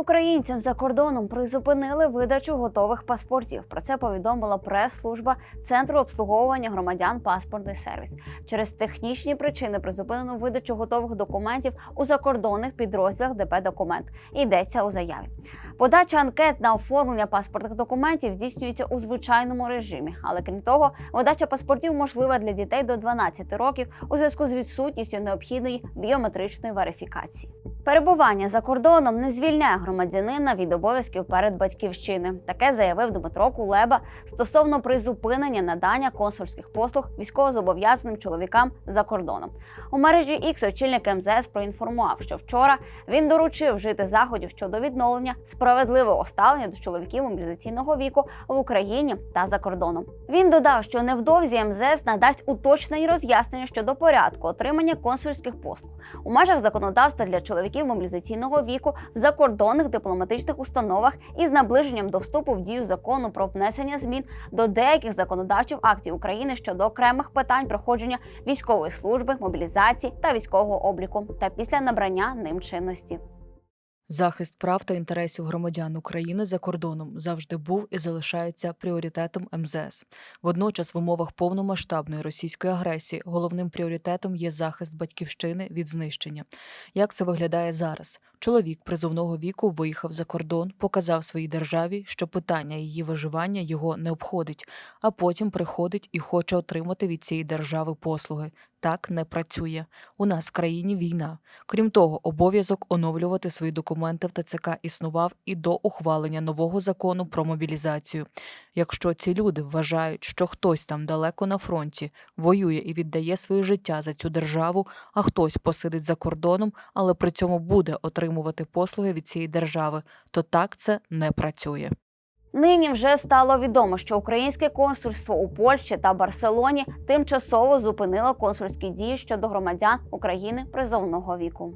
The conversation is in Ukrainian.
Українцям за кордоном призупинили видачу готових паспортів. Про це повідомила прес-служба Центру обслуговування громадян паспортний сервіс. Через технічні причини призупинено видачу готових документів у закордонних підрозділах ДП Документ. Йдеться у заяві. Подача анкет на оформлення паспортних документів здійснюється у звичайному режимі, але крім того, видача паспортів можлива для дітей до 12 років у зв'язку з відсутністю необхідної біометричної верифікації. Перебування за кордоном не звільняє громадянина від обов'язків перед батьківщини. Таке заявив Дмитро Кулеба стосовно призупинення надання консульських послуг військовозобов'язаним чоловікам за кордоном. У мережі X очільник МЗС проінформував, що вчора він доручив вжити заходів щодо відновлення справедливого ставлення до чоловіків мобілізаційного віку в Україні та за кордоном. Він додав, що невдовзі МЗС надасть уточнені роз'яснення щодо порядку отримання консульських послуг у межах законодавства для чоловіків мобілізаційного віку в закордонних дипломатичних установах із наближенням до вступу в дію закону про внесення змін до деяких законодавчих актів України щодо окремих питань проходження військової служби, мобілізації та військового обліку та після набрання ним чинності. Захист прав та інтересів громадян України за кордоном завжди був і залишається пріоритетом МЗС. Водночас, в умовах повномасштабної російської агресії головним пріоритетом є захист батьківщини від знищення. Як це виглядає зараз? Чоловік призовного віку виїхав за кордон, показав своїй державі, що питання її виживання його не обходить, а потім приходить і хоче отримати від цієї держави послуги. Так не працює. У нас в країні війна. Крім того, обов'язок оновлювати свої документи в ТЦК існував і до ухвалення нового закону про мобілізацію. Якщо ці люди вважають, що хтось там далеко на фронті воює і віддає своє життя за цю державу, а хтось посидить за кордоном, але при цьому буде отримувати послуги від цієї держави, то так це не працює. Нині вже стало відомо, що українське консульство у Польщі та Барселоні тимчасово зупинило консульські дії щодо громадян України призовного віку.